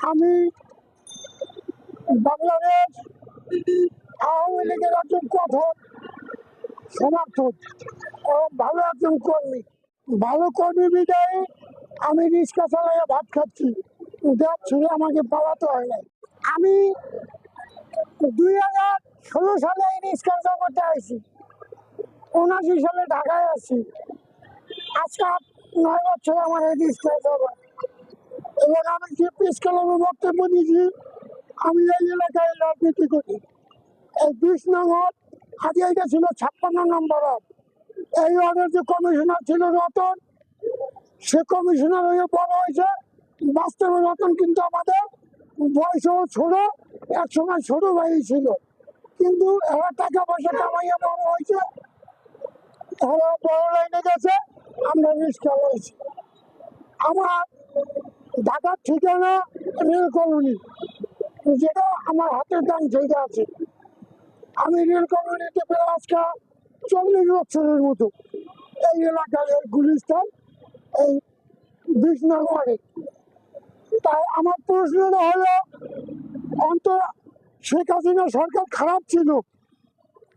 আমি বাংলাদেশ আওয়ামী লীগের একজন কঠোর সমর্থক। ও ভালো একজন কর্মী। ভালো কর্মী বিদায় আমি রিক্সা চালাইয়া ভাত খাচ্ছি। দেখ ছেড়ে আমাকে পালাতে হয় না আমি দুই হাজার ষোলো সালে এই রিক্সা জগতে আসি উনাশি সালে ঢাকায় আসি আজকে নয় বছর আমার এই রিক্সা জগৎ এবং আমি পিস কলমে বক্তব্য দিয়েছি, আমি এই এলাকায় রাজনীতি করি। এই বিশ নম্বর, আগে এটা ছিল ছাপ্পান্ন নম্বর। এই ওয়ার্ডের যে কমিশনার ছিল রতন, সে কমিশনার হয়ে বড় হয়েছে। বাস্তবে রতন কিন্তু আমাদের বয়সও ছোট এক সময় ছোট ভাই ছিল। কিন্তু এরা টাকা পয়সা কামাইয়া বড় হয়েছে। এরা বড় লাইনে গেছে, আমরা রিক্সা হয়েছি আমার ঢাকার ঠিকানা রেল কলোনি। যেটা আমার হাতের দাম সেইটা আছে। আমি রেল কলোনিতে পেয়ে আজকে চল্লিশ বছরের মতো এই এলাকার এই গুলিস্তান, এই বিষ্ণনগরে তাই আমার প্রশ্নটা হলো অন্তর শেখ হাসিনা সরকার খারাপ ছিল।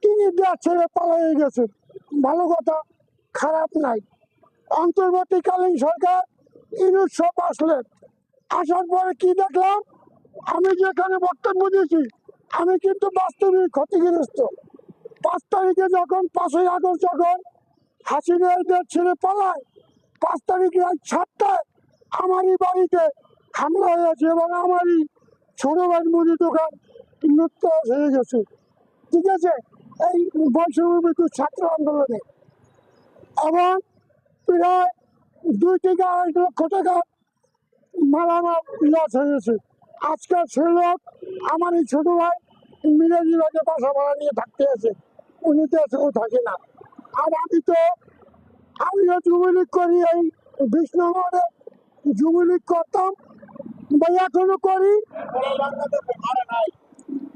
তিনি দেওয়ার ছেড়ে পালিয়ে গেছে ভালো কথা, খারাপ নাই। অন্তর্বর্তীকালীন সরকার ইনুস সব আসলেন আসার পরে কি দেখলাম? আমি যেখানে বক্তব্য দিয়েছি, আমি কিন্তু বাস্তবিক ক্ষতিগ্রস্ত। পাঁচ তারিখে যখন, পাঁচই আগস্ট যখন হাসিনা এদের ছেড়ে পালায়, পাঁচ তারিখে রাত সাতটায় আমারই বাড়িতে হামলা হয়েছে এবং আমারই ছোট ভাই মুদি দোকান লুপ্ত হয়ে গেছে। ঠিক আছে? এই বৈষম্য ছাত্র আন্দোলনে। এবং প্রায় দুই থেকে আড়াই লক্ষ টাকা মালামাল লস হয়েছে। আজকাল সে লোক আমার এই ছোট ভাই মিরাজি ভাগে বাসা ভাড়া নিয়ে থাকতে আছে। উনি তো এসেও থাকে না। আর আমি তো আমিও যুবলীগ করি এই বিষ্ণুনগরে। যুবলীগ করতাম, বা এখনও করি।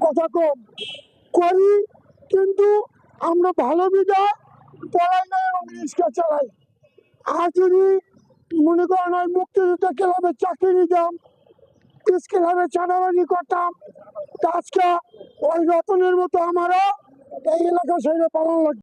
কথা কম। করি, কিন্তু আমরা ভালো বিদায়, পড়াই না এবং রিক্সা চালাই। যদি মনে করেন ওই মুক্তিযুদ্ধ ক্লাবে চাকরি নিতাম ক্লাবে চাঁদাবাজি করতাম আজকে ওই রতনের মতো আমারও এই এলাকা ছেড়ে পালন লাগবে